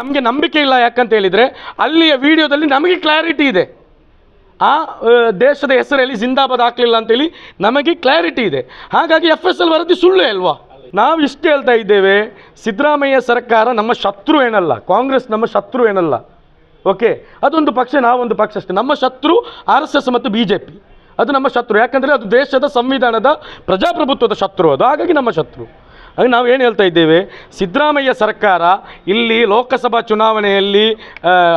ನಮಗೆ ನಂಬಿಕೆ ಇಲ್ಲ ಯಾಕಂತ ಹೇಳಿದರೆ ಅಲ್ಲಿಯ ವಿಡಿಯೋದಲ್ಲಿ ನಮಗೆ ಕ್ಲಾರಿಟಿ ಇದೆ. ಆ ದೇಶದ ಹೆಸರಲ್ಲಿ ಜಿಂದಾಬಾದ್ ಹಾಕಲಿಲ್ಲ ಅಂತೇಳಿ ನಮಗೆ ಕ್ಲಾರಿಟಿ ಇದೆ. ಹಾಗಾಗಿ ಎಫ್ ಎಸ್ ಎಲ್ ವರದಿ ಸುಳ್ಳು ಅಲ್ವಾ? ನಾವು ಇಷ್ಟು ಹೇಳ್ತಾ ಇದ್ದೇವೆ, ಸಿದ್ದರಾಮಯ್ಯ ಸರ್ಕಾರ ನಮ್ಮ ಶತ್ರು ಏನಲ್ಲ, ಕಾಂಗ್ರೆಸ್ ನಮ್ಮ ಶತ್ರು ಏನಲ್ಲ. ಓಕೆ ಅದೊಂದು ಪಕ್ಷ, ನಾವೊಂದು ಪಕ್ಷ ಅಷ್ಟೇ. ನಮ್ಮ ಶತ್ರು ಆರ್ ಎಸ್ ಎಸ್ ಮತ್ತು ಬಿ ಜೆ ಪಿ ಅದು ನಮ್ಮ ಶತ್ರು. ಯಾಕಂದರೆ ಅದು ದೇಶದ ಸಂವಿಧಾನದ ಪ್ರಜಾಪ್ರಭುತ್ವದ ಶತ್ರು. ಅದು ಹಾಗಾಗಿ ನಮ್ಮ ಶತ್ರು. ಹಾಗೆ ನಾವು ಏನು ಹೇಳ್ತಾ ಇದ್ದೇವೆ? ಸಿದ್ದರಾಮಯ್ಯ ಸರ್ಕಾರ ಇಲ್ಲಿ ಲೋಕಸಭಾ ಚುನಾವಣೆಯಲ್ಲಿ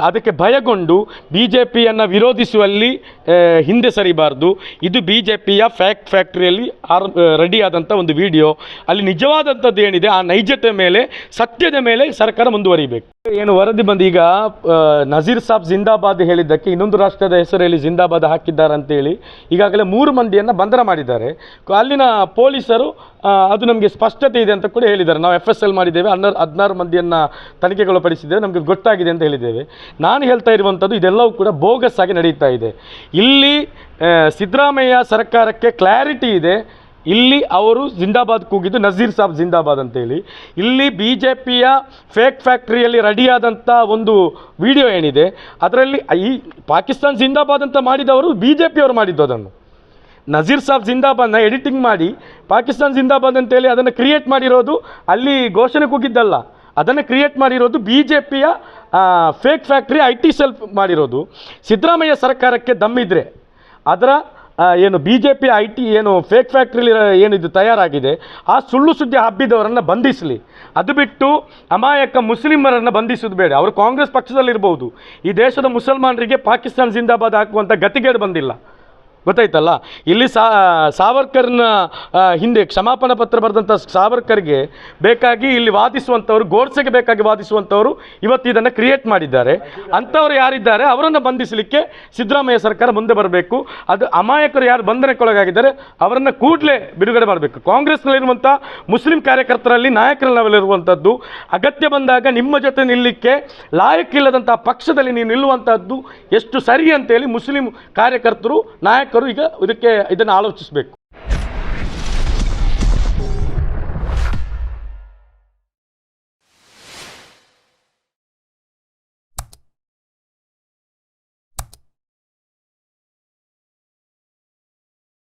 ಅದಕ್ಕೆ ಭಯಗೊಂಡು ಬಿ ಜೆ ಪಿಯನ್ನು ವಿರೋಧಿಸುವಲ್ಲಿ ಹಿಂದೆ ಸರಿಬಾರ್ದು. ಇದು ಬಿ ಜೆ ಪಿಯ ಫ್ಯಾಕ್ಟ್ ಫ್ಯಾಕ್ಟ್ರಿಯಲ್ಲಿ ಆರ್ ರೆಡಿ ಆದಂಥ ಒಂದು ವಿಡಿಯೋ. ಅಲ್ಲಿ ನಿಜವಾದಂಥದ್ದು ಏನಿದೆ, ಆ ನೈಜತೆ ಮೇಲೆ, ಸತ್ಯದ ಮೇಲೆ ಸರ್ಕಾರ ಮುಂದುವರಿಬೇಕು. ಏನು ವರದಿ ಬಂದು ಈಗ ನಜೀರ್ ಸಾಬ್ ಜಿಂದಾಬಾದ್ ಹೇಳಿದ್ದಕ್ಕೆ ಇನ್ನೊಂದು ರಾಷ್ಟ್ರದ ಹೆಸರಲ್ಲಿ ಜಿಂದಾಬಾದ್ ಹಾಕಿದ್ದಾರೆ ಅಂತೇಳಿ ಈಗಾಗಲೇ ಮೂರು ಮಂದಿಯನ್ನು ಬಂಧನ ಮಾಡಿದ್ದಾರೆ. ಅಲ್ಲಿನ ಪೊಲೀಸರು ಅದು ನಮಗೆ ಸ್ಪಷ್ಟತೆ ಇದೆ ಅಂತ ಕೂಡ ಹೇಳಿದ್ದಾರೆ. ನಾವು ಎಫ್ ಎಸ್ ಎಲ್ ಮಾಡಿದ್ದೇವೆ ಹನ್ನೆರಡು ಹದಿನಾರು ಮಂದಿಯನ್ನು ತನಿಖೆಗೊಳಪಡಿಸಿದ್ದೇವೆ, ನಮಗೆ ಗೊತ್ತಾಗಿದೆ ಅಂತ ಹೇಳಿದ್ದೇವೆ. ನಾನು ಹೇಳ್ತಾ ಇರುವಂಥದ್ದು ಇದೆಲ್ಲವೂ ಕೂಡ ಬೋಗಸ್ ಆಗಿ ನಡೀತಾ ಇದೆ. ಇಲ್ಲಿ ಸಿದ್ದರಾಮಯ್ಯ ಸರ್ಕಾರಕ್ಕೆ ಕ್ಲಾರಿಟಿ ಇದೆ. ಇಲ್ಲಿ ಅವರು ಜಿಂದಾಬಾದ್ ಕೂಗಿದ್ದು, ನಜೀರ್ ಸಾಬ್ ಜಿಂದಾಬಾದ್ ಅಂತೇಳಿ. ಇಲ್ಲಿ ಬಿ ಜೆ ಪಿಯ ಫೇಕ್ ಫ್ಯಾಕ್ಟ್ರಿಯಲ್ಲಿ ರೆಡಿಯಾದಂಥ ಒಂದು ವಿಡಿಯೋ ಏನಿದೆ, ಅದರಲ್ಲಿ ಈ ಪಾಕಿಸ್ತಾನ್ ಜಿಂದಾಬಾದ್ ಅಂತ ಮಾಡಿದವರು ಬಿ ಜೆ ಪಿಯವರು ಮಾಡಿದ್ದು ಅದನ್ನು. ನಜೀರ್ ಸಾಬ್ ಜಿಂದಾಬಾದ್ನ ಎಡಿಟಿಂಗ್ ಮಾಡಿ, ಪಾಕಿಸ್ತಾನ್ ಜಿಂದಾಬಾದ್ ಅಂತೇಳಿ ಅದನ್ನು ಕ್ರಿಯೇಟ್ ಮಾಡಿರೋದು ಅಲ್ಲಿ ಘೋಷಣೆ ಕೂಗಿದ್ದಲ್ಲ. ಅದನ್ನು ಕ್ರಿಯೇಟ್ ಮಾಡಿರೋದು ಬಿ ಜೆ ಪಿಯ fake factory I T cell ಮಾಡಿರೋದು. ಸಿದ್ದರಾಮಯ್ಯ ಸರ್ಕಾರಕ್ಕೆ ದಮ್ಮಿದ್ರೆ ಅದರ ಏನು B J P I T ಏನು ಫೇಕ್ ಫ್ಯಾಕ್ಟ್ರಿಲಿ ಏನಿದು ತಯಾರಾಗಿದೆ, ಆ ಸುಳ್ಳು ಸುದ್ದಿ ಹಬ್ಬಿದವರನ್ನು ಬಂಧಿಸಲಿ. ಅದು ಬಿಟ್ಟು ಅಮಾಯಕ ಮುಸ್ಲಿಮರನ್ನು ಬಂಧಿಸೋದು ಬೇಡ. ಅವರು ಕಾಂಗ್ರೆಸ್ ಪಕ್ಷದಲ್ಲಿರ್ಬೋದು. ಈ ದೇಶದ ಮುಸಲ್ಮಾನರಿಗೆ ಪಾಕಿಸ್ತಾನ ಜಿಂದಾಬಾದ್ ಹಾಕುವಂಥ ಗತಿಗೇಡು ಬಂದಿಲ್ಲ. ಗೊತ್ತಾಯ್ತಲ್ಲ? ಇಲ್ಲಿ ಸಾವರ್ಕರ್ನ ಹಿಂದೆ ಕ್ಷಮಾಪಣ ಪತ್ರ ಬರೆದಂಥ ಸಾವರ್ಕರ್ಗೆ ಬೇಕಾಗಿ ಇಲ್ಲಿ ವಾದಿಸುವಂಥವ್ರು, ಗೋಡ್ಸೆಗೆ ಬೇಕಾಗಿ ವಾದಿಸುವಂಥವ್ರು ಇವತ್ತು ಇದನ್ನು ಕ್ರಿಯೇಟ್ ಮಾಡಿದ್ದಾರೆ. ಅಂಥವ್ರು ಯಾರಿದ್ದಾರೆ? ಅವರನ್ನು ಬಂಧಿಸಲಿಕ್ಕೆ ಸಿದ್ದರಾಮಯ್ಯ ಸರ್ಕಾರ ಮುಂದೆ ಬರಬೇಕು. ಅದು ಅಮಾಯಕರು ಯಾರು ಬಂಧನಕ್ಕೊಳಗಾಗಿದ್ದಾರೆ, ಅವರನ್ನು ಕೂಡಲೇ ಬಿಡುಗಡೆ ಮಾಡಬೇಕು. ಕಾಂಗ್ರೆಸ್ನಲ್ಲಿರುವಂಥ ಮುಸ್ಲಿಂ ಕಾರ್ಯಕರ್ತರಲ್ಲಿ ನಾಯಕರಲ್ಲಿರುವಂಥದ್ದು ಅಗತ್ಯ ಬಂದಾಗ ನಿಮ್ಮ ಜೊತೆ ನಿಲ್ಲಕ್ಕೆ ಲಾಯಕ್ಕಿಲ್ಲದಂಥ ಪಕ್ಷದಲ್ಲಿ ನೀವು ನಿಲ್ಲುವಂಥದ್ದು ಎಷ್ಟು ಸರಿ ಅಂತೇಳಿ ಮುಸ್ಲಿಂ ಕಾರ್ಯಕರ್ತರು ನಾಯಕರು ಈಗ ಇದಕ್ಕೆ ಇದನ್ನು ಆಲೋಚಿಸಬೇಕು.